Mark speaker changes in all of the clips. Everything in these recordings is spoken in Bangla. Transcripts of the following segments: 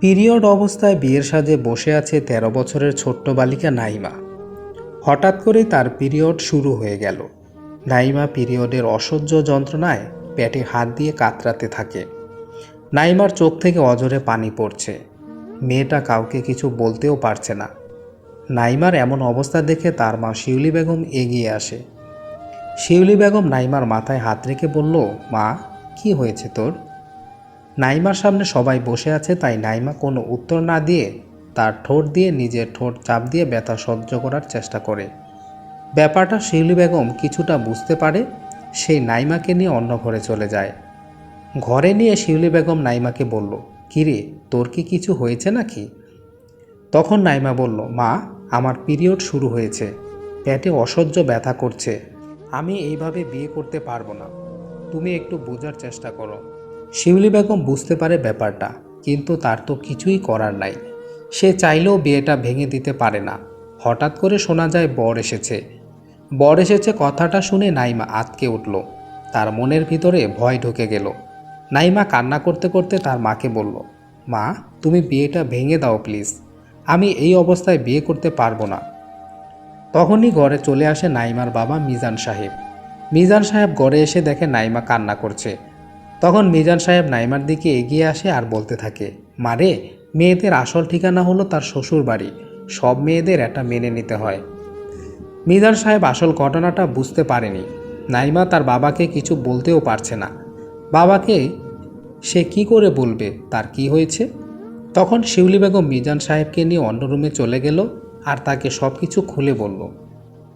Speaker 1: পিরিয়ড অবস্থায় বিয়ের সাজে বসে আছে তেরো বছরের ছোট্ট বালিকা নাইমা। হঠাৎ করেই তার পিরিয়ড শুরু হয়ে গেল। নাইমা পিরিয়ডের অসহ্য যন্ত্রণায় পেটে হাত দিয়ে কাতরাতে থাকে। নাইমার চোখ থেকে অজরে পানি পড়ছে। মেয়েটা কাউকে কিছু বলতেও পারছে না। নাইমার এমন অবস্থা দেখে তার মা শিউলি বেগম এগিয়ে আসে। শিউলি বেগম নাইমার মাথায় হাত রেখে বলল, মা, কি হয়েছে তোর? নাইমার সামনে সবাই বসে আছে, তাই নাইমা কোনো উত্তর না দিয়ে তার ঠোঁট দিয়ে নিজের ঠোঁট চাপ দিয়ে ব্যথা সহ্য করার চেষ্টা করে। ব্যাপারটা শিউলি বেগম কিছুটা বুঝতে পারে সেই নাইমাকে নিয়ে অন্য ঘরে চলে যায়। ঘরে নিয়ে শিউলি বেগম নাইমাকে বলল, কিরে, তোর কি কিছু হয়েছে নাকি? তখন নাইমা বলল, মা, আমার পিরিয়ড শুরু হয়েছে, পেটে অসহ্য ব্যথা করছে, আমি এইভাবে বিয়ে করতে পারব না। তুমি একটু বোঝার চেষ্টা করো। শিউলি বেগম বুঝতে পারে ব্যাপারটা, কিন্তু তার তো কিছুই করার নাই। সে চাইলেও বিয়েটা ভেঙে দিতে পারে না। হঠাৎ করে শোনা যায়, বর এসেছে। বর এসেছে কথাটা শুনে নাইমা আতকে উঠল। তার মনের ভিতরে ভয় ঢুকে গেল। নাইমা কান্না করতে করতে তার মাকে বলল, মা, তুমি বিয়েটা ভেঙে দাও প্লিজ। আমি এই অবস্থায় বিয়ে করতে পারব না। তখনই ঘরে চলে আসে নাইমার বাবা মিজান সাহেব। মিজান সাহেব ঘরে এসে দেখে নাইমা কান্না করছে। তখন মিজান সাহেব নাইমার দিকে এগিয়ে আসে আর বলতে থাকে মারে মেয়েদের আসল ঠিকানা হলো তার শ্বশুর বাড়ি। সব মেয়েদের এটা মেনে নিতে হয়। মিজান সাহেব আসল ঘটনাটা বুঝতে পারেনি। নাইমা তার বাবাকে কিছু বলতেও পারছে না। বাবাকে, সে কি করে বলবে? তার কি হয়েছে? তখন শিউলি বেগম মিজান সাহেবকে নিয়ে অন্য রুমে চলে গেল আর তাকে সব কিছু খুলে বলল।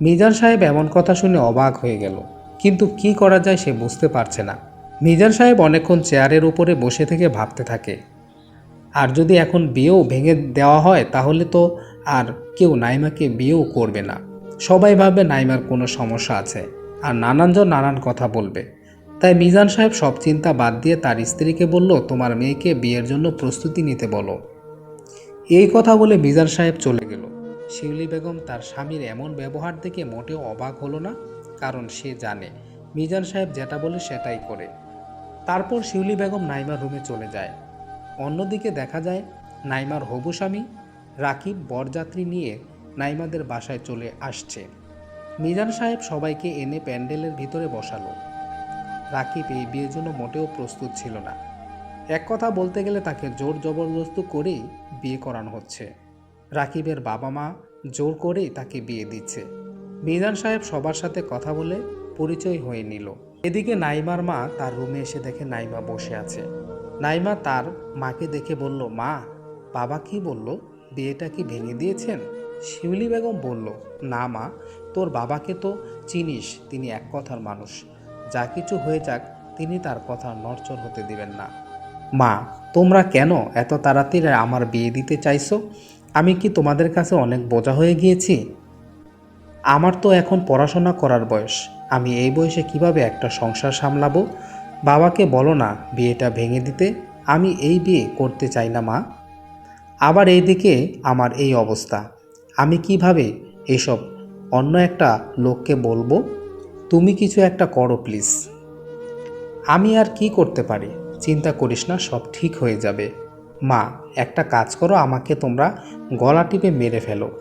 Speaker 1: মিজান সাহেব এমন কথা শুনে অবাক হয়ে গেল। কিন্তু কি করা যায় সে বুঝতে পারছে না। মিজান সাহেব অনেকক্ষণ চেয়ারের উপরে বসে থেকে ভাবতে থাকে। আর যদি এখন বিয়েও ভেঙে দেওয়া হয়, তাহলে তো আর কেউ নাইমাকে বিয়েও করবে না। সবাই ভাববে নাইমার কোনো সমস্যা আছে। আর নানানজন নানান কথা বলবে। তাই মিজান সাহেব সব চিন্তা বাদ দিয়ে তার স্ত্রীকে বলল, তোমার মেয়েকে বিয়ের জন্য প্রস্তুতি নিতে বলো। এই কথা বলে মিজান সাহেব চলে গেল। শিউলি বেগম তার স্বামীর এমন ব্যবহার দেখে মোটেও অবাক হলো না, কারণ সে জানে, মিজান সাহেব যেটা বলে সেটাই করে। তারপর শিউলি বেগম নাইমার রুমে চলে যায়। অন্যদিকে দেখা যায়, নাইমার হবু স্বামী, রাকিব বরযাত্রী নিয়ে নাইমাদের বাসায় চলে আসছে। মিজান সাহেব সবাইকে এনে প্যান্ডেলের ভিতরে বসালো। রাকিব এই বিয়ের জন্য মোটেও প্রস্তুত ছিল না। এক কথা বলতে গেলে তাকে জোর জবরদস্ত করেই বিয়ে করানো হচ্ছে। রাকিবের বাবা মা জোর করেই তাকে বিয়ে দিচ্ছে। মিজান সাহেব সবার সাথে কথা বলে পরিচয় হয়ে নিল। এদিকে নাইমার মা তার রুমে এসে দেখে নাইমা বসে আছে। নাইমা তার মাকে দেখে বলল, মা, বাবা কি বলল? বিয়েটা কি ভেঙে দিয়েছেন? শিউলি বেগম বলল, না মা, তোর বাবাকে তো চিনিস, তিনি এক কথার মানুষ। যা কিছু হয়ে যাক, তিনি তার কথা নড়চড় হতে দিবেন না। মা, তোমরা কেন এত তাড়াতাড়ি আমার বিয়ে দিতে চাইছো? আমি কি তোমাদের কাছে অনেক বোঝা হয়ে গিয়েছি? আমার তো এখন পড়াশোনা করার বয়স। আমি এই বয়সে কীভাবে একটা সংসার সামলাবো? বাবাকে বলো না বিয়েটা ভেঙে দিতে। আমি এই বিয়ে করতে চাই না, মা। আবার এইদিকে আমার এই অবস্থা। আমি কীভাবে এসব অন্য একটা লোককে বলব? তুমি কিছু একটা করো, প্লিজ। আমি আর কি করতে পারি? চিন্তা করিস না, সব ঠিক হয়ে যাবে। মা, একটা কাজ করো, আমাকে তোমরা গলা টিপে মেরে ফেলো।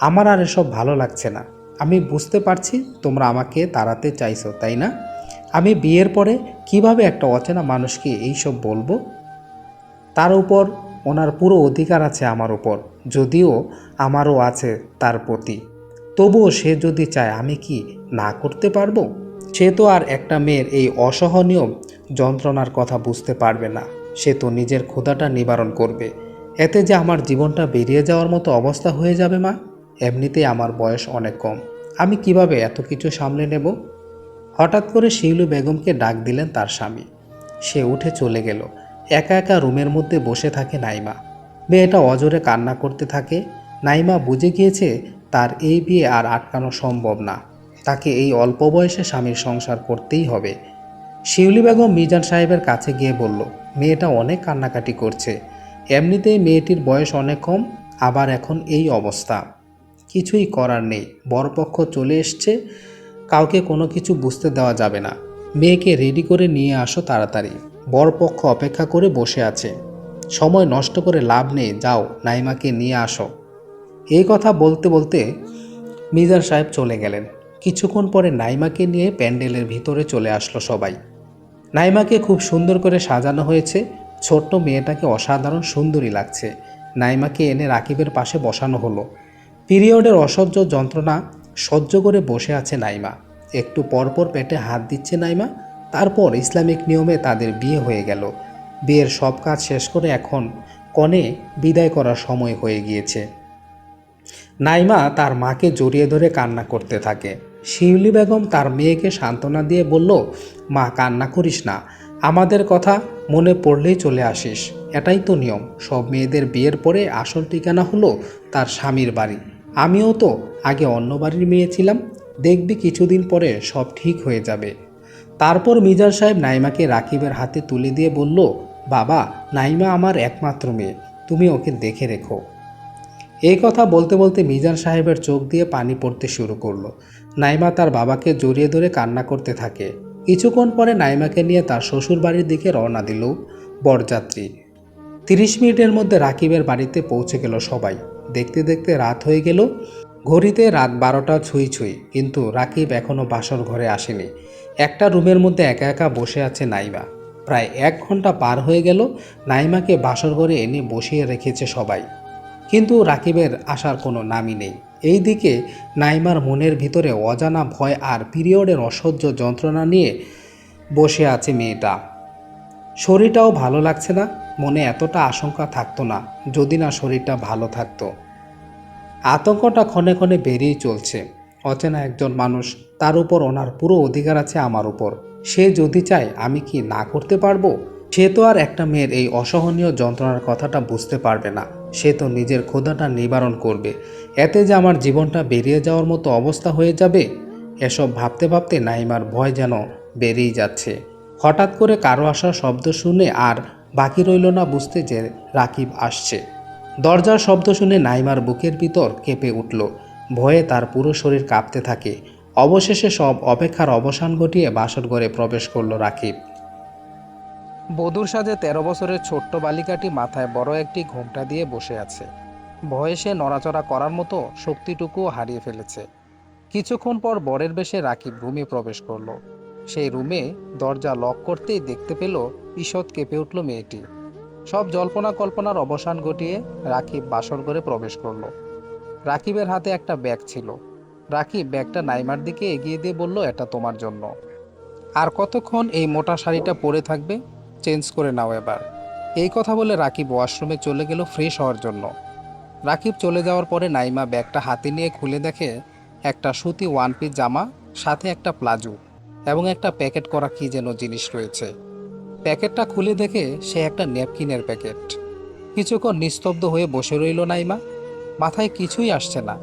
Speaker 1: আমার আর এসব ভালো লাগছে না। আমি বুঝতে পারছি তোমরা আমাকে তাড়াতে চাইছো, তাই না? আমি বিয়ের পরে কীভাবে একটা অচেনা মানুষকে এইসব বলব? তার উপর ওনার পুরো অধিকার আছে আমার উপর, যদিও আমারও আছে তার প্রতি। তবুও সে যদি চায় আমি কি না করতে পারব? সে তো আর একটা মেয়ের এই অসহনীয় যন্ত্রণার কথা বুঝতে পারবে না। সে তো নিজের ক্ষুধাটা নিবারণ করবে। এতে যে আমার জীবনটা বেরিয়ে যাওয়ার মতো অবস্থা হয়ে যাবে মা, এমনিতেই আমার বয়স অনেক কম। আমি কীভাবে এত কিছু সামলে নেব? হঠাৎ করে শিউলু বেগমকে ডাক দিলেন তার স্বামী। সে উঠে চলে গেল। একা একা রুমের মধ্যে বসে থাকে নাইমা। মেয়েটা অজরে কান্না করতে থাকে। নাইমা বুঝে গিয়েছে তার এই বিয়ে আর আটকানো সম্ভব না। তাকে এই অল্প বয়সে স্বামীর সংসার করতেই হবে। শিউলি বেগম মিজান সাহেবের কাছে গিয়ে বলল, মেয়েটা অনেক কান্নাকাটি করছে। এমনিতেই মেয়েটির বয়স অনেক কম, আবার এখন এই অবস্থা। কিছুই করার নেই। বরপক্ষ চলে এসছে। কাউকে কোনো কিছু বুঝতে দেওয়া যাবে না। মেয়েকে রেডি করে নিয়ে আসো তাড়াতাড়ি। বরপক্ষ অপেক্ষা করে বসে আছে। সময় নষ্ট করে লাভ নেই। যাও, নাইমাকে নিয়ে আসো। এই কথা বলতে বলতে মিজার সাহেব চলে গেলেন। কিছুক্ষণ পরে নাইমাকে নিয়ে প্যান্ডেলের ভিতরে চলে আসলো সবাই। নাইমাকে খুব সুন্দর করে সাজানো হয়েছে। ছোট্ট মেয়েটাকে অসাধারণ সুন্দরী লাগছে। নাইমাকে এনে রাকিবের পাশে বসানো হলো। পিরিয়ডের অসহ্য যন্ত্রণা সহ্য করে বসে আছে নাইমা। একটু পরপর পেটে হাত দিচ্ছে নাইমা, তারপর ইসলামিক নিয়মে তাদের বিয়ে হয়ে গেল। বিয়ের সব কাজ শেষ করে এখন কনে বিদায় করার সময় হয়ে গিয়েছে। নাইমা তার মাকে জড়িয়ে ধরে কান্না করতে থাকে। শিউলি বেগম তার মেয়েকে সান্ত্বনা দিয়ে বলল, মা, কান্না করিস না। আমাদের কথা মনে পড়লেই চলে আসিস। এটাই তো নিয়ম। সব মেয়েদের বিয়ের পরে আসল ঠিকানা হলো তার স্বামীর বাড়ি। আমিও তো আগে অন্য বাড়ির মেয়ে ছিলাম, দেখবি কিছুদিন পরে সব ঠিক হয়ে যাবে। তারপর মিজান সাহেব নাইমাকে রাকিবের হাতে তুলে দিয়ে বলল, বাবা, নাইমা আমার একমাত্র মেয়ে, তুমি ওকে দেখে রেখো। এই কথা বলতে বলতে মিজান সাহেবের চোখ দিয়ে পানি পড়তে শুরু করল। নাইমা তার বাবাকে জড়িয়ে ধরে কান্না করতে থাকে। কিছুক্ষণ পরে নাইমাকে নিয়ে তার শ্বশুর বাড়ির দিকে রওনা দিল বরযাত্রী। তিরিশ মিনিটের মধ্যে রাকিবের বাড়িতে পৌঁছে গেল সবাই। দেখতে দেখতে রাত হয়ে গেল। ঘড়িতে রাত বারোটা ছুঁই ছুঁই, কিন্তু রাকিব এখনও বাসর ঘরে আসেনি। একটা রুমের মধ্যে একা একা বসে আছে নাইমা। প্রায় এক ঘণ্টা পার হয়ে গেল, নাইমাকে বাসর ঘরে এনে বসিয়ে রেখেছে সবাই। কিন্তু রাকিবের আসার কোনো নামই নেই। এই দিকে নাইমার মনের ভিতরে অজানা ভয় আর পিরিয়ডের অসহ্য যন্ত্রণা নিয়ে বসে আছে মেয়েটা। শরীরটাও ভালো লাগছে না। মনে এতটা আশঙ্কা থাকতো না, যদি না শরীরটা ভালো থাকতো। আতঙ্কটা ক্ষণে ক্ষণে বেরিয়ে চলছে। অচেনা একজন মানুষ, তার উপর ওনার পুরো অধিকার আছে আমার উপর। সে যদি চায় আমি কি না করতে পারব? সে তো আর একটা মেয়ের এই অসহনীয় যন্ত্রণার কথাটা বুঝতে পারবে না। সে তো নিজের ক্ষুধাটা নিবারণ করবে। এতে যে আমার জীবনটা বেরিয়ে যাওয়ার মতো অবস্থা হয়ে যাবে, এসব ভাবতে ভাবতে নাইমার ভয় যেন বেরিয়ে যাচ্ছে। হঠাৎ করে কারও আসার শব্দ শুনে আর বাকি রইল না বুঝতে যে রাকিব আসছে। দরজার শব্দ শুনে নাইমার বুকের ভিতর কেঁপে উঠল। ভয়ে তার পুরো শরীর কাঁপতে থাকে। অবশেষে সব অপেক্ষার অবসান ঘটিয়ে বাসর ঘরে প্রবেশ করল রাকিব। বধুর সাজে তেরো বছরের ছোট্ট বালিকাটি মাথায় বড় একটি ঘোমটা দিয়ে বসে আছে। ভয়ে সে নড়াচড়া করার মতো শক্তিটুকুও হারিয়ে ফেলেছে। কিছুক্ষণ পর বরের বেশে রাকিব রুমে প্রবেশ করল। সেই রুমে দরজা লক করতেই দেখতে পেল ঈষৎ কেঁপে উঠল মেয়েটি। সব জল্পনা কল্পনার অবসান ঘটিয়ে রাকিব বাসর ঘরে প্রবেশ করল। রাকিবের হাতে একটা ব্যাগ ছিল। রাকিব ব্যাগটা নাইমার দিকে এগিয়ে দিয়ে বলল, এটা তোমার জন্য। আর কতক্ষণ এই মোটা শাড়িটা পরে থাকবে? চেঞ্জ করে নাও এবার। এই কথা বলে রাকিব ওয়াশরুমে চলে গেল ফ্রেশ হওয়ার জন্য। রাকিব চলে যাওয়ার পরে নাইমা ব্যাগটা হাতে নিয়ে খুলে দেখে একটা সুতি ওয়ান পিস জামা, সাথে একটা প্লাজো এবং একটা প্যাকেট করা কি যেন জিনিস রয়েছে। প্যাকেটটা খুলে দেখে সে একটা ন্যাপকিনের প্যাকেট। কিছুক্ষণ নিস্তব্ধ হয়ে বসে রইল নাইমা। মাথায় কিছুই আসছে না।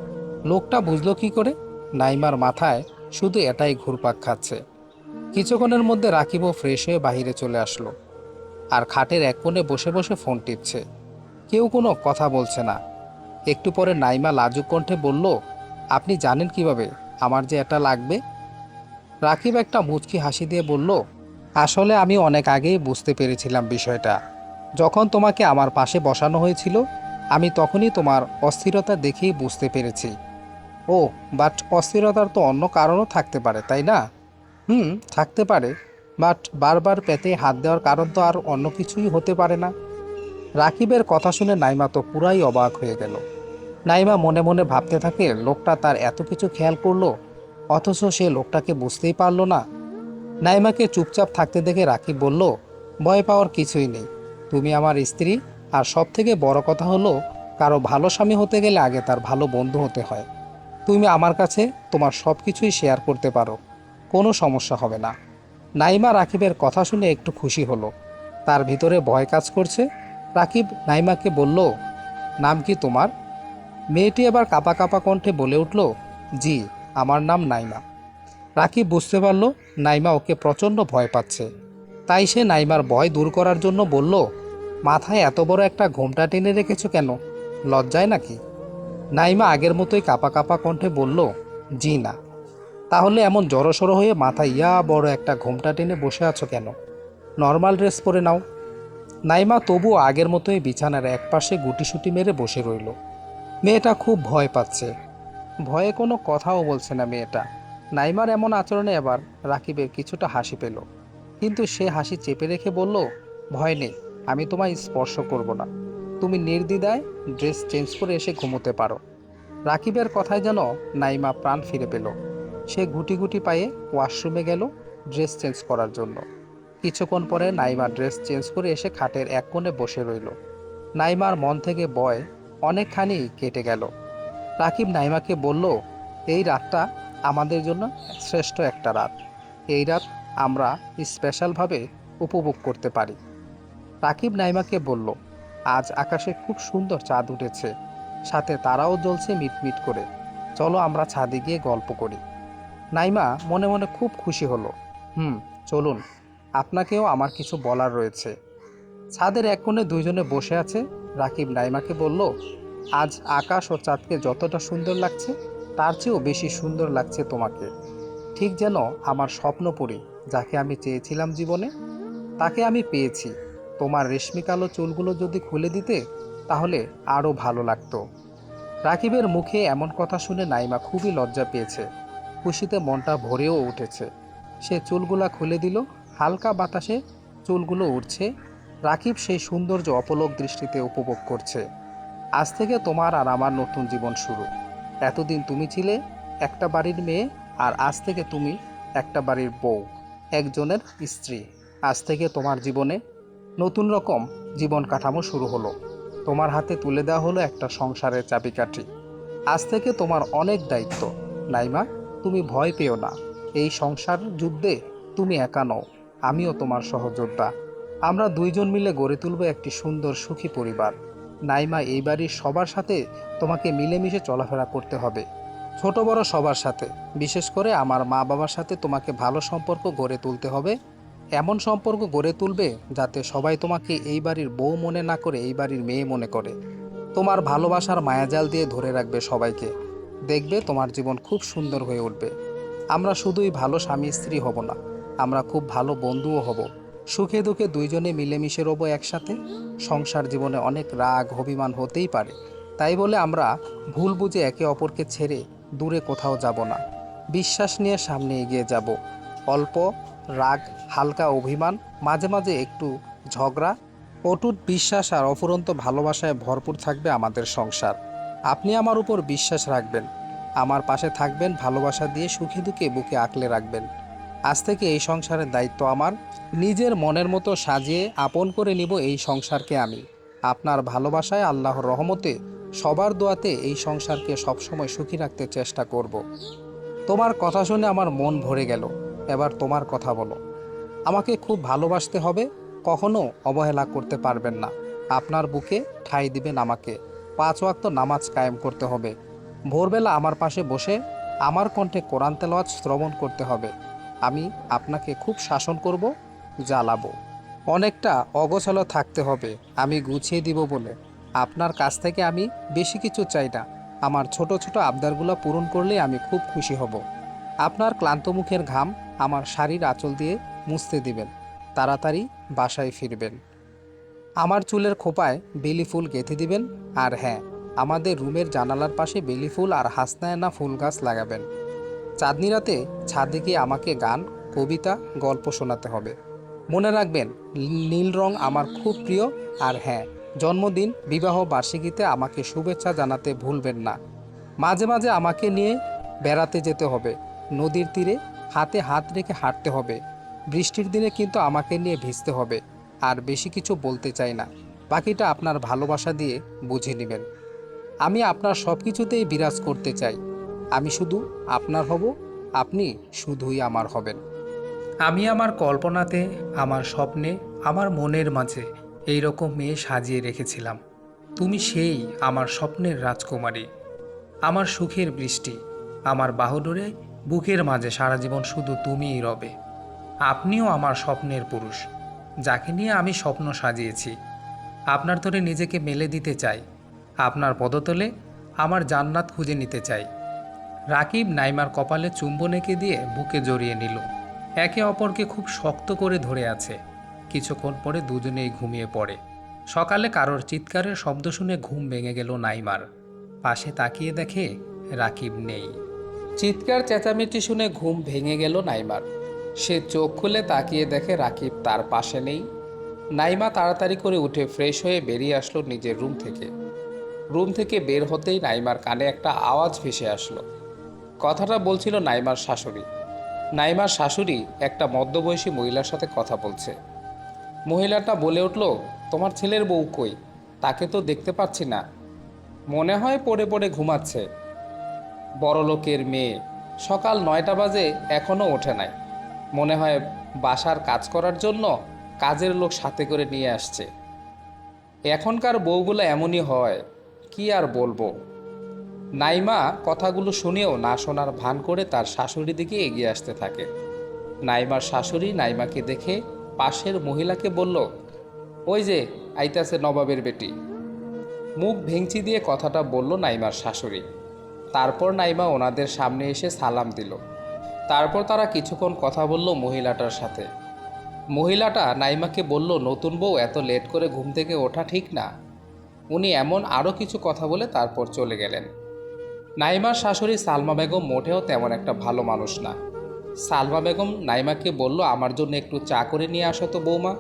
Speaker 1: লোকটা বুঝলো কি করে? নাইমার মাথায় শুধু এটাই ঘুরপাক খাচ্ছে। কিছুক্ষণের মধ্যে রাকিবও ফ্রেশ হয়ে বাইরে চলে আসলো। আর খাটের এক কোণে বসে বসে ফোন টিপছে। কেউ কোনো কথা বলছে না। একটু পরে নাইমা লাজুক কণ্ঠে বলল, আপনি জানেন কীভাবে আমার যে এটা লাগবে? রাকিব একটা মুচকি হাসি দিয়ে বলল আসলে আমি অনেক আগেই বুঝতে পেরেছিলাম বিষয়টা। যখন তোমাকে আমার পাশে বসানো হয়েছিল, আমি তখনই তোমার অস্থিরতা দেখেই বুঝতে পেরেছি। ও বাট অস্থিরতার তো অন্য কারণও থাকতে পারে, তাই না? হুম, থাকতে পারে বাট বারবার পেতে হাত দেওয়ার কারণ তো আর অন্য কিছুই হতে পারে না। রাকিবের কথা শুনে নাইমা তো পুরাই অবাক হয়ে গেল। নাইমা মনে মনে ভাবতে থাকে, লোকটা তার এত কিছু খেয়াল করল, অথচ সে লোকটাকে বুঝতেই পারল না। নাইমাকে চুপচাপ থাকতে দেখে রাকিব বলল, ভয় পাওয়ার কিছুই নেই। তুমি আমার স্ত্রী, আর সব থেকে বড় কথা হলো, কারও ভালো স্বামী হতে গেলে আগে তার ভালো বন্ধু হতে হয়। তুমি আমার কাছে তোমার সব কিছুই শেয়ার করতে পারো। কোনো সমস্যা হবে না। নাইমা রাকিবের কথা শুনে একটু খুশি হলো। তার ভিতরে ভয় কাজ করছে। রাকিব নাইমাকে বলল, নাম কি তোমার? মেয়েটি এবার কাপা কাপা কণ্ঠে বলে উঠল, জি, আমার নাম নাইমা। রাকিব বুঝতে পারল নাইমা ওকে প্রচণ্ড ভয় পাচ্ছে। তাই সে নাইমার ভয় দূর করার জন্য বলল, মাথায় এত বড় একটা ঘোমটা টেনে রেখেছো কেন? লজ্জায় নাকি? নাইমা আগের মতোই কাপা কাপা কণ্ঠে বলল, জি না। তাহলে এমন জড়সড়ো হয়ে মাথায় ইয়া বড় একটা ঘোমটা টেনে বসে আছো কেন? নর্মাল ড্রেস পরে নাও। নাইমা তবুও আগের মতোই বিছানার একপাশে গুটিসুটি মেরে বসে রইল। মেয়েটা খুব ভয় পাচ্ছে। ভয়ে কোনো কথাও বলছে না মেয়েটা। নাইমার এমন আচরণে এবার রাকিবের কিছুটা হাসি পেল। কিন্তু সে হাসি চেপে রেখে বলল, ভয় নেই, আমি তোমায় স্পর্শ করব না। তুমি নির্দ্বিধায় ড্রেস চেঞ্জ করে এসে ঘুমোতে পারো। রাকিবের কথায় যেন নাইমা প্রাণ ফিরে পেল। সে গুটি গুটি পায়ে ওয়াশরুমে গেল ড্রেস চেঞ্জ করার জন্য। কিছুক্ষণ পরে নাইমা ড্রেস চেঞ্জ করে এসে খাটের এক কোণে বসে রইল। নাইমার মন থেকে বয় অনেকখানি কেটে গেল। রাকিব নাইমাকে বলল, এই রাতটা আমাদের জন্য শ্রেষ্ঠ একটা রাত। এই রাত আমরা স্পেশালভাবে উপভোগ করতে পারি। রাকিব নাইমাকে বলল, আজ আকাশে খুব সুন্দর চাঁদ উঠেছে। সাথে তারাও জ্বলছে মিটমিট করে। চলো আমরা ছাদে গিয়ে গল্প করি। নাইমা মনে মনে খুব খুশি হলো। হুম, চলুন। আপনাকেও আমার কিছু বলার রয়েছে। ছাদের এক কোণে দুইজনে বসে আছে, রাকিব নাইমাকে বলল, আজ আকাশ ও চাঁদকে যতটা সুন্দর লাগছে তার চেয়েও বেশি সুন্দর লাগছে তোমাকে। ঠিক যেন আমার স্বপ্নপুরী যাকে আমি চেয়েছিলাম জীবনে, তাকে আমি পেয়েছি। তোমার রেশমি কালো চুলগুলো যদি খুলে দিতে, তাহলে আরও ভালো লাগতো। রাকিবের মুখে এমন কথা শুনে নাইমা খুবই লজ্জা পেয়েছে। খুশিতে মনটা ভরেও উঠেছে। সে চুলগুলা খুলে দিল, হালকা বাতাসে চুলগুলো উঠছে রাকিব সেই সৌন্দর্য অপলক দৃষ্টিতে উপভোগ করছে। আজ থেকে তোমার আর আমার নতুন জীবন শুরু। এতদিন তুমি ছিলে একটা বাড়ির মেয়ে আর আজ থেকে তুমি একটা বাড়ির বউ, একজনের স্ত্রী। আজ থেকে তোমার জীবনে নতুন রকম জীবন কাঠামো শুরু হলো। তোমার হাতে তুলে দেওয়া হলো একটা সংসারের চাবিকাঠি। আজ থেকে তোমার অনেক দায়িত্ব। নাইমা, তুমি ভয় পেও না। এই সংসার যুদ্ধে তুমি একা নও। আমিও তোমার সহযোদ্ধা। আমরা দুইজন মিলে গড়ে তুলব একটি সুন্দর সুখী পরিবার। নাইমা এই বাড়ির সবার সাথে তোমাকে মিলেমিশে চলাফেরা করতে হবে। ছোট বড় সবার সাথে। বিশেষ করে আমার মা বাবার সাথে তোমাকে ভালো সম্পর্ক গড়ে তুলতে হবে। এমন সম্পর্ক গড়ে তুলবে যাতে সবাই তোমাকে এই বাড়ির বউ মনে না করে এই বাড়ির মেয়ে মনে করে। তোমার ভালোবাসার মায়াজাল দিয়ে ধরে রাখবে সবাইকে। দেখবে তোমার জীবন খুব সুন্দর হয়ে উঠবে। আমরা শুধুই ভালো স্বামী স্ত্রী হব না, আমরা খুব ভালো বন্ধুও হব। সুখে দুঃখে দুইজনে মিলেমিশে রব একসাথে। সংসার জীবনে অনেক রাগ, অভিমান হতেই পারে। তাই বলে আমরা ভুল বুঝে একে অপরকে ছেড়ে দূরে কোথাও যাব না। বিশ্বাস নিয়ে সামনে এগিয়ে যাব। অল্প, রাগ, হালকা অভিমান, মাঝে মাঝে একটু ঝগড়া, অটুট বিশ্বাস আর অফুরন্ত ভালোবাসায় ভরপুর থাকবে আমাদের সংসার। আপনি আমার উপর বিশ্বাস রাখবেন। আমার পাশে থাকবেন, ভালোবাসা দিয়ে সুখে দুঃখে বুকে আঁকলে রাখবেন। আজ থেকে এই সংসারের দায়িত্ব আমার। নিজের মনের মতো সাজিয়ে আপন করে নিব এই সংসারকে আমি। আপনার ভালোবাসায় আল্লাহর রহমতে সবার দোয়াতে এই সংসারকে সবসময় সুখী রাখতে চেষ্টা করব। তোমার কথা শুনে আমার মন ভরে গেল। এবার তোমার কথা বলো। আমাকে খুব ভালোবাসতে হবে, কখনো অবহেলা করতে পারবেন না। আপনার বুকে ঠাঁই দিবেন আমাকে। পাঁচ ওয়াক্ত নামাজ কায়েম করতে হবে। ভোরবেলা আমার পাশে বসে আমার কণ্ঠে কোরআন তেলাওয়াত শ্রবণ করতে হবে। আমি আপনাকে খুব শাসন করব, জ্বালাবো। অনেকটা অগোছালো থাকতে হবে, আমি গুছিয়ে দিব বলে। আপনার কাছ থেকে আমি বেশি কিছু চাই না। আমার ছোট ছোট আবদারগুলো পূরণ করলে আমি খুব খুশি হব। আপনার ক্লান্ত মুখের ঘাম আমার শাড়ির আঁচল দিয়ে মুছতে দিবেন। তাড়াতাড়ি বাসায় ফিরবেন। আমার চুলের খোপায় বেলি ফুল গেঁথে দিবেন, আর হ্যাঁ আমাদের রুমের জানালার পাশে বেলি ফুল আর হাসনায়না ফুল গাছ লাগাবেন। চাঁদনি রাতে ছাদে গিয়ে আমাকে গান, কবিতা, গল্প শোনাতে হবে। মনে রাখবেন, নীল রং আমার খুব প্রিয়, আর হ্যাঁ জন্মদিন, বিবাহ, বার্ষিকীতে আমাকে শুভেচ্ছা জানাতে ভুলবেন না। মাঝে মাঝে আমাকে নিয়ে বেড়াতে যেতে হবে। নদীর তীরে হাতে হাত রেখে হাঁটতে হবে। বৃষ্টির দিনে কিন্তু আমাকে নিয়ে ভিজতে হবে, আর বেশি কিছু বলতে চাই না। বাকিটা আপনার ভালোবাসা দিয়ে বুঝে নেবেন। আমি আপনার সব কিছুতেই বিরাজ করতে চাই। আমি শুধু আপনার হব, আপনি শুধুই আমার হবেন। আমি আমার কল্পনাতে, আমার স্বপ্নে, আমার মনের মাঝে এই রকম মেয়ে সাজিয়ে রেখেছিলাম। তুমি সেই আমার স্বপ্নের রাজকুমারী। আমার সুখের বৃষ্টি, আমার বাহুডোরে, বুকের মাঝে সারা জীবন শুধু তুমিই রবে। আপনিও আমার স্বপ্নের পুরুষ, যাকে নিয়ে আমি স্বপ্ন সাজিয়েছি। আপনার ধরে নিজেকে মেলে দিতে চাই, আপনার পদতলে আমার জান্নাত খুঁজে নিতে চাই। রাকিব নাইমার কপালে চুম্বন এঁকে দিয়ে বুকে জড়িয়ে নিল। একে অপরকে খুব শক্ত করে ধরে আছে। কিছুক্ষণ পরে দুজনেই ঘুমিয়ে পড়ে। সকালে কারোর চিৎকারের শব্দ শুনে ঘুম ভেঙে গেল নাইমার। পাশে তাকিয়ে দেখে রাকিব নেই। চিৎকার চেঁচামেচি শুনে ঘুম ভেঙে গেল নাইমার। সে চোখ খুলে তাকিয়ে দেখে রাকিব তার পাশে নেই। নাইমা তাড়াতাড়ি করে উঠে ফ্রেশ হয়ে বেরিয়ে আসলো নিজের রুম থেকে। রুম থেকে বের হতেই নাইমার কানে একটা আওয়াজ ভেসে আসলো। কথাটা বলছিল নাইমার শাশুড়ি। নাইমার শাশুড়ি একটা মধ্যবয়সী মহিলার সাথে কথা বলছে। মহিলাটা বলে উঠল, তোমার ছেলের বউ কই? তাকে তো দেখতে পাচ্ছি না। মনে হয় পড়ে পড়ে ঘুমাচ্ছে। বড়লোকের মেয়ে, সকাল নয়টা বাজে এখনও ওঠে নাই। মনে হয় বাসার কাজ করার জন্য কাজের লোক সাথে করে নিয়ে আসছে। এখনকার বউগুলো এমনই হয়, কি আর বলব? নাইমা কথাগুলো শুনেও না শোনার ভান করে তার শাশুড়ি দিকে এগিয়ে আসতে থাকে। নাইমার শাশুড়ি নাইমাকে দেখে পাশের মহিলাকে বলল, ওই যে, আইতাছে নবাবের বেটি। মুখ ভেঙচি দিয়ে কথাটা বলল নাইমার শাশুড়ি। তারপর নাইমা ওনাদের সামনে এসে সালাম দিল। তারপর তারা কিছুক্ষণ কথা বলল মহিলাটার সাথে। মহিলাটা নাইমাকে বলল, নতুন বউ, এত লেট করে ঘুম থেকে ওঠা ঠিক না। উনি এমন আরও কিছু কথা বলে তারপর চলে গেলেন। নাইমার শাশুড়ি সালমা বেগম মোটেও তেমন একটা ভালো মানুষ না। সালমা বেগম নাইমাকে বলল, আমার জন্য একটু চা করে নিয়ে আসো তো বৌমা।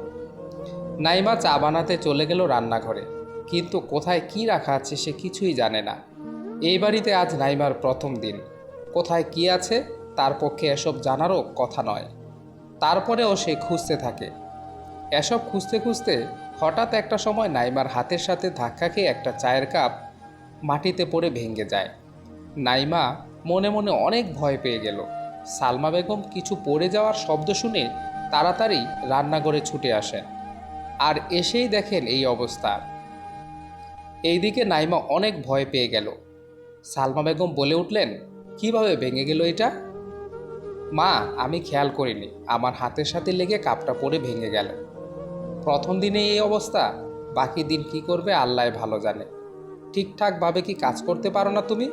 Speaker 1: নাইমা চা বানাতে চলে গেল রান্নাঘরে। কিন্তু কোথায় কি রাখা আছে সে কিছুই জানে না। এই বাড়িতে আজ নাইমার প্রথম দিন। কোথায় কি আছে তার পক্ষে এসব জানারও কথা নয়। তারপরেও সে খুঁজতে থাকে। এসব খুঁজতে খুঁজতে হঠাৎ একটা সময় নাইমার হাতের সাথে ধাক্কা খেয়ে একটা চায়ের কাপ মাটিতে পড়ে ভেঙে যায়। নাইমা মনে মনে অনেক ভয় পেয়ে গেল। সালমা বেগম কিছু পড়ে যাওয়ার শব্দ শুনে তাড়াতাড়ি রান্নাঘরে ছুটে আসেন আর এসেই দেখেন এই অবস্থা। এইদিকে নাইমা অনেক ভয় পেয়ে গেল। সালমা বেগম বলে উঠলেন, কীভাবে ভেঙে গেল এটা? মা, আমি খেয়াল করিনি। আমার হাতের সাথে লেগে কাপটা পরে ভেঙে গেল। প্রথম দিনে এই অবস্থা, বাকি দিন কি করবে আল্লাহ ভালো জানে। ঠিকঠাকভাবে কি কাজ করতে পারো না তুমি?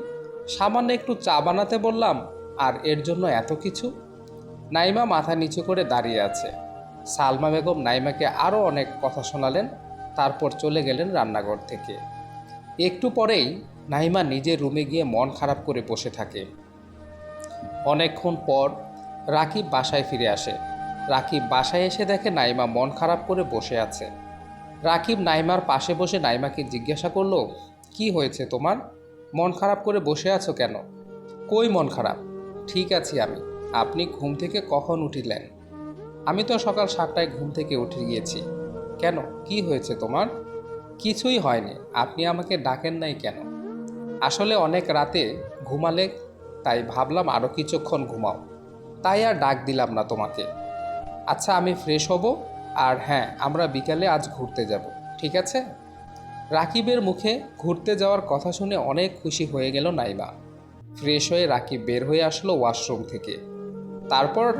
Speaker 1: সামান্য একটু চা বানাতে বললাম, আর এর জন্য এত কিছু? নাইমা মাথা নিচু করে দাঁড়িয়ে আছে। সালমা বেগম নাইমাকে আরও অনেক কথা শোনালেন, তারপর চলে গেলেন রান্নাঘর থেকে। একটু পরেই নাইমা নিজের রুমে গিয়ে মন খারাপ করে বসে থাকে। অনেকক্ষণ পর রাকিব বাসায় ফিরে আসে। রাকিব বাসায় এসে দেখে নাইমা মন খারাপ করে বসে আছে। রাকিব নাইমার পাশে বসে নাইমাকে জিজ্ঞাসা করল, কি হয়েছে তোমার? মন খারাপ করে বসে আছো কেন? কই মন খারাপ? ঠিক আছি আমি। আপনি ঘুম থেকে কখন উঠিলেন? আমি তো সকাল সাতটায় ঘুম থেকে উঠে গিয়েছি। কেন? কি হয়েছে তোমার? কিছুই হয়নি। আপনি আমাকে ডাকেন নাই কেন? আসলে অনেক রাতে ঘুমালে, তাই ভাবলাম আরও কিছুক্ষণ ঘুমাও। তাই আর ডাক দিলাম না তোমাকে। আচ্ছা আমি ফ্রেশ হব? আর হ্যাঁ আমরা বিকালে আজ ঘুরতে যাব। ঠিক আছে? রাকিবের মুখে ঘুরতে যাওয়ার কথা শুনে অনেক খুশি হয়ে গেল নাইমা। ফ্রেশ হয়ে রাকিব বের হয়ে আসলো ওয়াশরুম থেকে। তারপর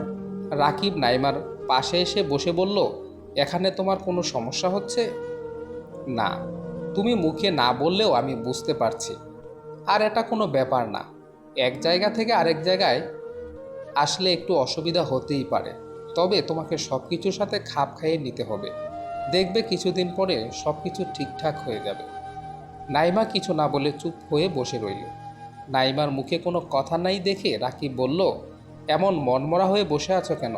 Speaker 1: রাকিব নাইমার পাশে এসে বসে বলল, এখানে তোমার কোনো সমস্যা হচ্ছে? না, তুমি মুখে না বললেও আমি বুঝতে পারছি। আর এটা কোনো ব্যাপার না। এক জায়গা থেকে আরেক জায়গায় আসলে একটু অসুবিধা হতেই পারে। তবে তোমাকে সব কিছুর সাথে খাপ খাইয়ে নিতে হবে। দেখবে কিছুদিন পরে সব কিছু ঠিকঠাক হয়ে যাবে। নাইমা কিছু না বলে চুপ হয়ে বসে রইল। নাইমার মুখে কোনো কথা নাই দেখে রাকিব বলল, এমন মনমরা হয়ে বসে আছো কেন?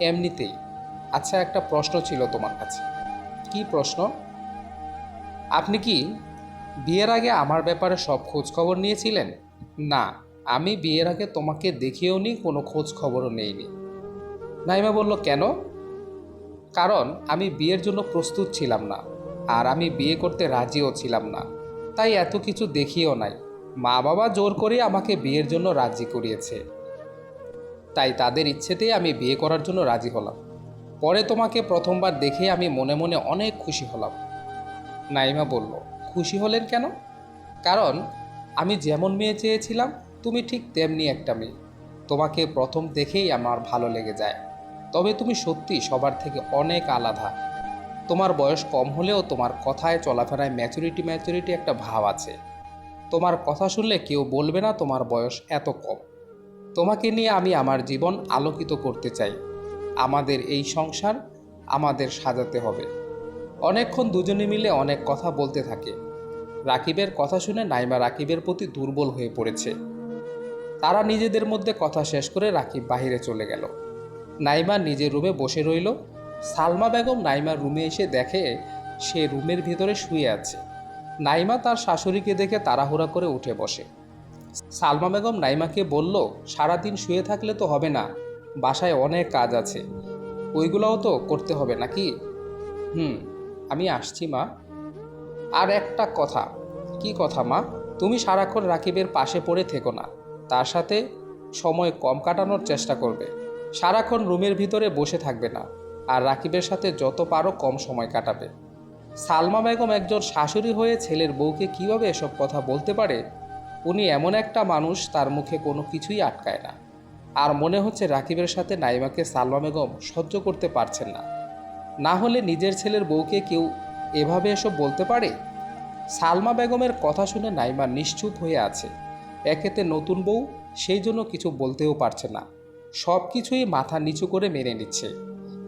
Speaker 1: এমনিতেই। আচ্ছা একটা প্রশ্ন ছিল তোমার কাছে। কি প্রশ্ন? আপনি কি বিয়ের আগে আমার ব্যাপারে সব খোঁজ খবর নিয়েছিলেন? না, আমি বিয়ের আগে তোমাকে দেখিয়েও নি কোনো খোঁজ খবরও নেইনি। নাইমা বলল, কেন? কারণ আমি বিয়ের জন্য প্রস্তুত ছিলাম না, আর আমি বিয়ে করতে রাজিও ছিলাম না। তাই এত কিছু দেখিও নাই। মা বাবা জোর করে আমাকে বিয়ের জন্য রাজি করিয়েছে। তাই তাদের ইচ্ছেতেই আমি বিয়ে করার জন্য রাজি হলাম। পরে তোমাকে প্রথমবার দেখে আমি মনে মনে অনেক খুশি হলাম। নাইমা বলল, খুশি হলেন কেন? কারণ আমি যেমন মেয়ে চেয়েছিলাম, তুমি ঠিক তেমনি একটা মেয়ে। তোমাকে প্রথম দেখেই আমার ভালো লেগে যায়। তবে তুমি সত্যি সবার থেকে অনেক আলাদা। তোমার বয়স কম হলেও তোমার কথায়, চলাফেরায় ম্যাচুরিটি ম্যাচুরিটি একটা ভাব আছে। তোমার কথা শুনলে কেউ বলবে না তোমার বয়স এত কম। তোমাকে নিয়ে আমি আমার জীবন আলোকিত করতে চাই। আমাদের এই সংসার আমাদের সাজাতে হবে। অনেকক্ষণ দুজনে মিলে অনেক কথা বলতে থাকে। রাকিবের কথা শুনে নাইমা রাকিবের প্রতি দুর্বল হয়ে পড়েছে। তারা নিজেদের মধ্যে কথা শেষ করে রাকিব বাহিরে চলে গেল। নাইমা নিজের রুমে বসে রইল। সালমা বেগম নাইমার রুমে এসে দেখে সে রুমের ভিতরে শুয়ে আছে। নাইমা তার শাশুড়িকে দেখে তাড়াহুড়া করে উঠে বসে। সালমা বেগম নাইমাকে বলল, সারাদিন শুয়ে থাকলে তো হবে না, বাসায় অনেক কাজ আছে। ওইগুলোও তো করতে হবে নাকি? হুম, আমি আসছি মা। আর একটা কথা। কি কথা মা? তুমি সারাক্ষণ রাকিবের পাশে পড়ে থেকো না। তার সাথে সময় কম কাটানোর চেষ্টা করবে। সারাক্ষণ রুমের ভিতরে বসে থাকবে না, আর রাকিবের সাথে যত পারো কম সময় কাটাবে। সালমা বেগম একজন শাশুড়ি হয়ে ছেলের বউকে কীভাবে এসব কথা বলতে পারে? উনি এমন একটা মানুষ, তার মুখে কোনো কিছুই আটকায় না। আর মনে হচ্ছে রাকিবের সাথে নাইমাকে সালমা বেগম সহ্য করতে পারছেন না। না হলে নিজের ছেলের বউকে কেউ এভাবে এসব বলতে পারে? সালমা বেগমের কথা শুনে নাইমা নিশ্চুপ হয়ে আছে। একেতে নতুন বউ, সেই জন্য কিছু বলতেও পারছে না। সব কিছুই মাথা নিচু করে মেনে নিচ্ছে।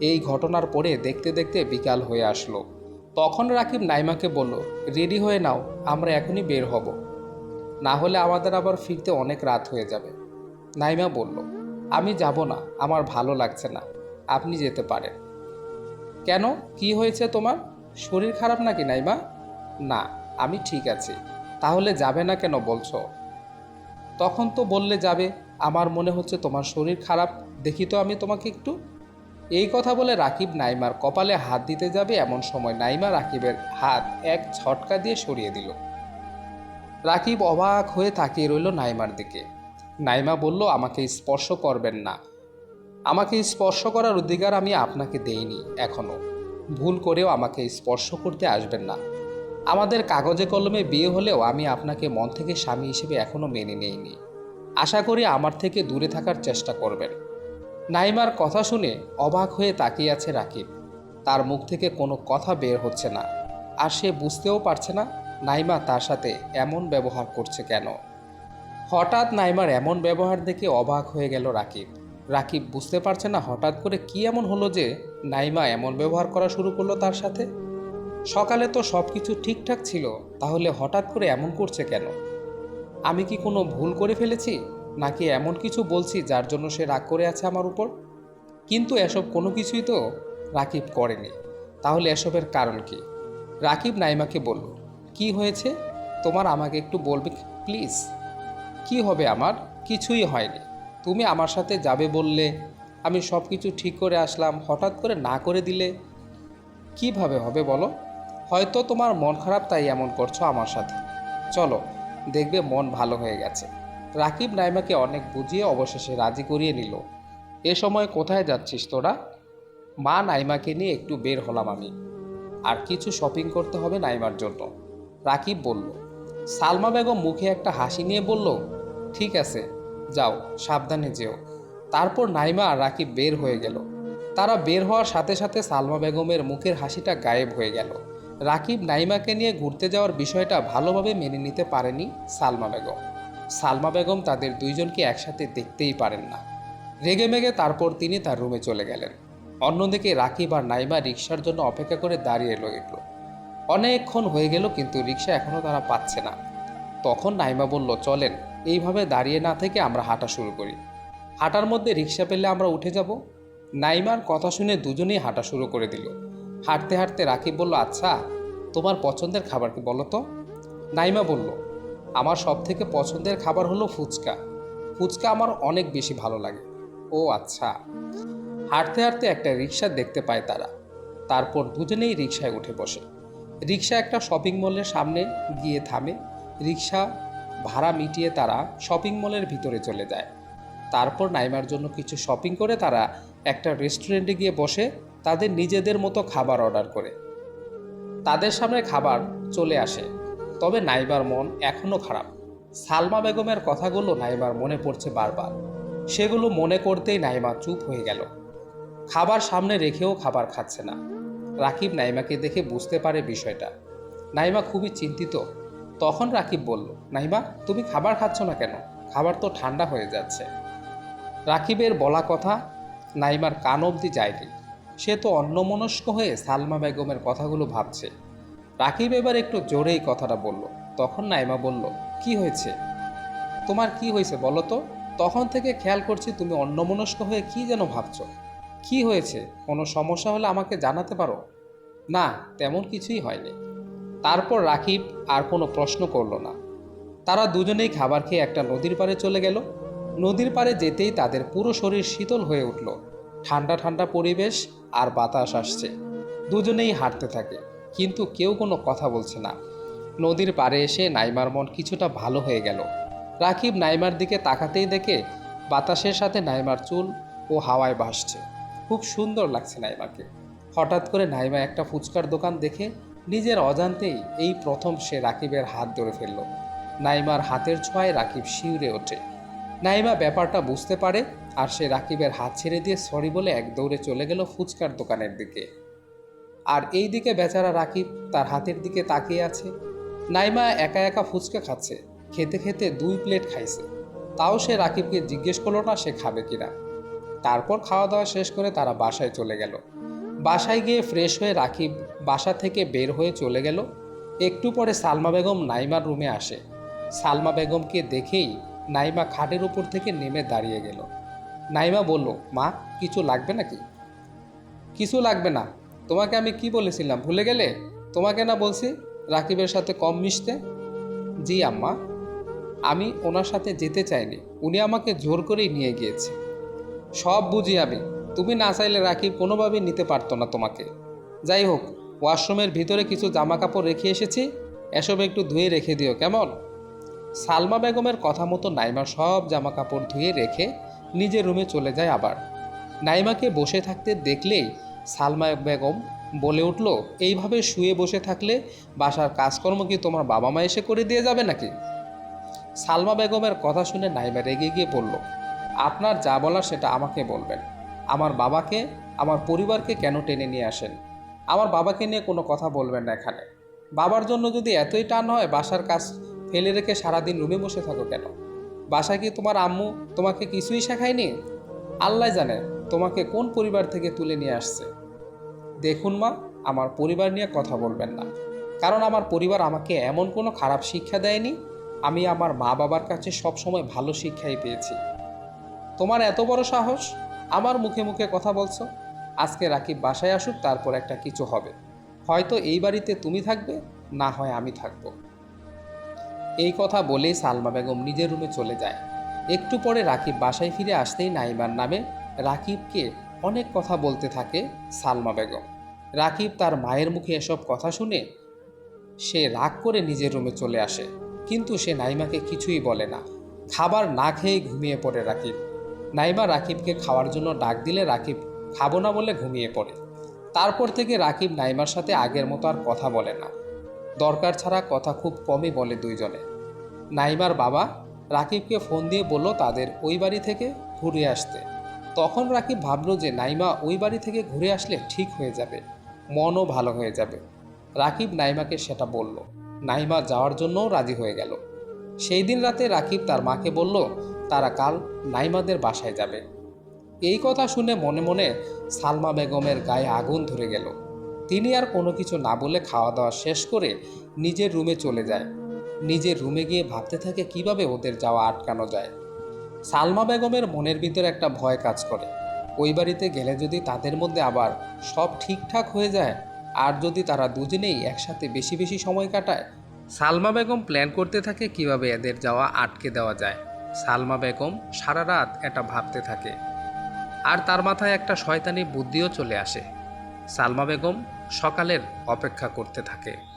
Speaker 1: এই ঘটনার পরে দেখতে দেখতে বিকাল হয়ে আসলো। তখন রাকিব নাইমাকে বলল, রেডি হয়ে নাও, আমরা এখনই বের হব। না হলে আমাদের আবার ফিরতে অনেক রাত হয়ে যাবে। নাইমা বলল, আমি যাব না, আমার ভালো লাগছে না, আপনি যেতে পারেন। কেন? কি হয়েছে তোমার? শরীর খারাপ নাকি নাইমা? না, আমি ঠিক আছি। তাহলে যাবে না কেন বলছো? তখন তো বললে যাবে আমার মনে হচ্ছে তোমার শরীর খারাপ। দেখি তো আমি তোমাকে একটু। এই কথা বলে রাকিব নাইমার কপালে হাত দিতে যাবে এমন সময় নাইমা রাকিবের হাত এক ছটকা দিয়ে সরিয়ে দিল। রাকিব অবাক হয়ে তাকিয়ে রইল নাইমার দিকে। নাইমা বলল, আমাকে স্পর্শ করবেন না। আমাকে স্পর্শ করার অধিকার আমি আপনাকে দেইনি এখনও ভুল করেও আমাকে স্পর্শ করতে আসবেন না। আমাদের কাগজে কলমে বিয়ে হলেও আমি আপনাকে মন থেকে স্বামী হিসেবে এখনও মেনে নেইনি। আশা করি আমার থেকে দূরে থাকার চেষ্টা করবেন। নাইমার কথা শুনে অবাক হয়ে তাকিয়ে আছে রাকিব। তার মুখ থেকে কোনো কথা বের হচ্ছে না। আর সে বুঝতেও পারছে না নাইমা তার সাথে এমন ব্যবহার করছে কেন। হঠাৎ নাইমার এমন ব্যবহার দেখে অবাক হয়ে গেল রাকিব। রাকিব বুঝতে পারছে না হঠাৎ করে কি এমন হলো যে নাইমা এমন ব্যবহার করা শুরু করল তার সাথে। সকালে তো সব কিছু ঠিকঠাক ছিল, তাহলে হঠাৎ করে এমন করছে কেন? আমি কি কোনো ভুল করে ফেলেছি? নাকি এমন কিছু বলছি যার জন্য সে রাগ করে আছে আমার উপর? কিন্তু এসব কোনো কিছুই তো রাকিব করেনি। তাহলে এসবের কারণ কি? রাকিব নাইমাকে বলল, কি হয়েছে? তোমার আমাকে একটু বলবে প্লিজ? কি হবে আমার? কিছুই হয়নি। তুমি আমার সাথে যাবে বললে আমি সব কিছু ঠিক করে আসলাম, হঠাৎ করে না করে দিলে কীভাবে হবে বলো? হয়তো তোমার মন খারাপ তাই এমন করছ আমার সাথে। চলো দেখবে মন ভালো হয়ে গেছে। রাকিব নাইমাকে অনেক বুঝিয়ে অবশেষে রাজি করিয়ে নিল। এ সময় কোথায় যাচ্ছিস তোরা? মা নাইমাকে নিয়ে একটু বের হলাম আমি। আর কিছু শপিং করতে হবে নাইমার জন্য। রাকিব বলল। সালমা বেগম মুখে একটা হাসি নিয়ে বলল, ঠিক আছে, যাও, সাবধানে যেও। তারপর নাইমা আর রাকিব বের হয়ে গেল। তারা বের হওয়ার সাথে সাথে সালমা বেগমের মুখের হাসিটা গায়েব হয়ে গেল। রাকিব নাইমাকে নিয়ে ঘুরতে যাওয়ার বিষয়টা ভালোভাবে মেনে নিতে পারেনি সালমা বেগম। সালমা বেগম তাদের দুইজনকে একসাথে দেখতেই পারেন না। রেগে মেগে তারপর তিনি তার রুমে চলে গেলেন। অন্যদিকে রাকিব আর নাইমা রিক্সার জন্য অপেক্ষা করে দাঁড়িয়ে রইল। অনেকক্ষণ হয়ে গেল কিন্তু রিক্সা এখনও তারা পাচ্ছে না। তখন নাইমা বলল, চলেন, এইভাবে দাঁড়িয়ে না থেকে আমরা হাঁটা শুরু করি। হাঁটার মধ্যে রিক্সা পেলে আমরা উঠে যাব। নাইমার কথা শুনে দুজনেই হাঁটা শুরু করে দিল। হাঁটতে হাঁটতে রাকিব বলল আচ্ছা তোমার পছন্দের খাবার কি বলো তো? নাইমা বলল, আমার সব থেকে পছন্দের খাবার হলো ফুচকা। ফুচকা আমার অনেক বেশি ভালো লাগে। ও আচ্ছা। হাঁটতে হাঁটতে একটা রিক্সা দেখতে পায় তারা। তারপর দুজনেই রিক্সায় উঠে বসে। রিক্সা একটা শপিং মলের সামনে গিয়ে থামে। রিক্সা ভাড়া মিটিয়ে তারা শপিং মলের ভিতরে চলে যায়। তারপর নাইমার জন্য কিছু শপিং করে তারা একটা রেস্টুরেন্টে গিয়ে বসে। তাদের নিজেদের মতো খাবার অর্ডার করে। তাদের সামনে খাবার চলে আসে, তবে নাইবার মন এখনও খারাপ। সালমা বেগমের কথাগুলো নাইবার মনে পড়ছে বারবার। সেগুলো মনে করতেই নাইমা চুপ হয়ে গেল। খাবার সামনে রেখেও খাবার খাচ্ছে না। রাকিব নাইমাকে দেখে বুঝতে পারে বিষয়টা। নাইমা খুবই চিন্তিত। তখন রাকিব বলল, নাইমা, তুমি খাবার খাচ্ছ না কেন? খাবার তো ঠান্ডা হয়ে যাচ্ছে। রাকিবের বলা কথা নাইমার কান অবধি যায়নি। সে তো অন্যমনস্ক হয়ে সালমা বেগমের কথাগুলো ভাবছে। রাকিব এবার একটু জোরেই কথাটা বলল। তখন নাইমা বলল, কি হয়েছে? তোমার কি হয়েছে বলো তো? তখন থেকে খেয়াল করছি তুমি অন্যমনস্ক হয়ে কি যেন ভাবছ। কি হয়েছে? কোনো সমস্যা হলে আমাকে জানাতে পারো? না, তেমন কিছুই হয়নি। তারপর রাকিব আর কোনো প্রশ্ন করল না। তারা দুজনেই খাবার খেয়ে একটা নদীর পাড়ে চলে গেল। নদীর পাড়ে যেতেই তাদের পুরো শরীর শীতল হয়ে উঠল। ঠান্ডা ঠান্ডা পরিবেশ আর বাতাস আসছে। দুজনেই হাঁটতে থাকে, কিন্তু কেউ কোনো কথা বলছে না। নদীর পাড়ে এসে নাইমার মন কিছুটা ভালো হয়ে গেল। রাকিব নাইমার দিকে তাকাতেই দেখে বাতাসের সাথে নাইমার চুল ও হাওয়ায় ভাসছে। খুব সুন্দর লাগছে নাইমাকে। হঠাৎ করে নাইমা একটা ফুচকার দোকান দেখে নিজের অজান্তেই এই প্রথম সে রাকিবের হাত ধরে ফেলল। নাইমার হাতের ছোঁয়ায় রাকিব শিউরে ওঠে। নাইমা ব্যাপারটা বুঝতে পারে আর সে রাকিবের হাত ছেড়ে দিয়ে সরি বলে এক দৌড়ে চলে গেল ফুচকার দোকানের দিকে। আর এই দিকে বেচারা রাকিব তার হাতের দিকে তাকিয়ে আছে। নাইমা একা একা ফুচকা খাচ্ছে, খেতে খেতে দুই প্লেট খাইছে। তাও সে রাকিবকে জিজ্ঞেস করল না সে খাবে কিনা। তারপর খাওয়া দাওয়া শেষ করে তারা বাসায় চলে গেল। বাসায় গিয়ে ফ্রেশ হয়ে রাকিব বাসা থেকে বের হয়ে চলে গেল। একটু পরে সালমা বেগম নাইমার রুমে আসে। সালমা বেগমকে দেখেই নাইমা খাটের উপর থেকে নেমে দাঁড়িয়ে গেল। নাইমা বলল, মা, কিছু লাগবে নাকি? কিছু লাগবে না। তোমাকে আমি কি বলেছিলাম, ভুলে গেলে? তোমাকে না বলছি, রাকিবের সাথে কম মিশতে? জি আম্মা, আমি ওনার সাথে যেতে চাইনি। উনি আমাকে জোর করেই নিয়ে গিয়েছে। সব বুঝি আমি। তুমি না চাইলে রাকিব কোনোভাবেই নিতে পারতো না তোমাকে। যাই হোক, ওয়াশরুমের ভিতরে কিছু জামা কাপড় রেখে এসেছি। এসব একটু ধুয়ে রেখে দিও, কেমন? সালমা বেগমের কথা মতো নাইমা সব জামা কাপড় ধুয়ে রেখে নিজের রুমে চলে যায় আবার। নাইমাকে বসে থাকতে দেখলেই সালমা বেগম বলে উঠল, এইভাবে শুয়ে বসে থাকলে বাসার কাজকর্ম কি তোমার বাবা মা এসে করে দিয়ে যাবে নাকি? সালমা বেগমের কথা শুনে নাইমা রেগে গিয়ে বলল, আপনার যা বলার সেটা আমাকে বলবেন। আমার বাবাকে, আমার পরিবারকে কেন টেনে নিয়ে আসেন? আমার বাবাকে নিয়ে কোনো কথা বলবেন না এখানে। বাবার জন্য যদি এতই টান হয়, বাসার কাজ ফেলে রেখে সারাদিন রুমে বসে থাকো কেন? বাসায় কি তোমার আম্মু তোমাকে কিছুই শেখায়নি? আল্লাহ জানে তোমাকে কোন পরিবার থেকে তুলে নিয়ে আসছে। দেখুন মা, আমার পরিবার নিয়ে কথা বলবেন না। কারণ আমার পরিবার আমাকে এমন কোনো খারাপ শিক্ষা দেয়নি। আমি আমার মা বাবার কাছে সবসময় ভালো শিক্ষাই পেয়েছি। তোমার এত বড় সাহস? আমার মুখে মুখে কথা বলছো? আজকে রাকিব বাসায় আসুক, তারপর একটা কিছু হবে। হয়তো এই বাড়িতে তুমি থাকবে, না হয় আমি থাকব। এই কথা বলেই সালমা বেগম নিজের রুমে চলে যায়। একটু পরে রাকিব বাসায় ফিরে আসতেই নাইমার নামে রাকিবকে অনেক কথা বলতে থাকে সালমা বেগম। রাকিব তার মায়ের মুখে এসব কথা শুনে সে রাগ করে নিজের রুমে চলে আসে, কিন্তু সে নাইমাকে কিছুই বলে না। খাবার না খেয়ে ঘুমিয়ে পড়ে রাকিব। নাইমা রাকিবকে খাওয়ার জন্য ডাক দিলে রাকিব, খাব না বলে ঘুমিয়ে পড়ে। তারপর থেকে রাকিব নাইমার সাথে আগের মতো আর কথা বলে না। দরকার ছাড়া কথা খুব কমই বলে দুইজনে। নাইমার বাবা রাকিবকে ফোন দিয়ে বলল তাদের ওই বাড়ি থেকে ঘুরে আসতে। তখন রাকিব ভাবল যে নাইমা ওই বাড়ি থেকে ঘুরে আসলে ঠিক হয়ে যাবে, মনও ভালো হয়ে যাবে। রাকিব নাইমাকে সেটা বলল। নাইমা যাওয়ার জন্যও রাজি হয়ে গেল। সেই দিন রাতে রাকিব তার মাকে বলল, তারা কাল নাইমাদের বাসায় যাবে। এই কথা শুনে মনে মনে সালমা বেগমের গায়ে আগুন ধরে গেল। তিনি আর কোনো কিছু না বলে খাওয়া দাওয়া শেষ করে নিজের রুমে চলে যায়। নিজের রুমে গিয়ে ভাবতে থাকে কীভাবে ওদের যাওয়া আটকানো যায়। সালমা বেগমের মনের ভিতরে একটা ভয় কাজ করে। ওই বাড়িতে গেলে যদি তাদের মধ্যে আবার সব ঠিকঠাক হয়ে যায়, আর যদি তারা দুজনেই একসাথে বেশি বেশি সময় কাটায়, সালমা বেগম প্ল্যান করতে থাকে কীভাবে এদের যাওয়া আটকে দেওয়া যায়। সালমা বেগম সারা রাত এটা ভাবতে থাকে। আর তার মাথায় একটা শয়তানি বুদ্ধিও চলে আসে। সালমা বেগম সকালের অপেক্ষা করতে থাকে।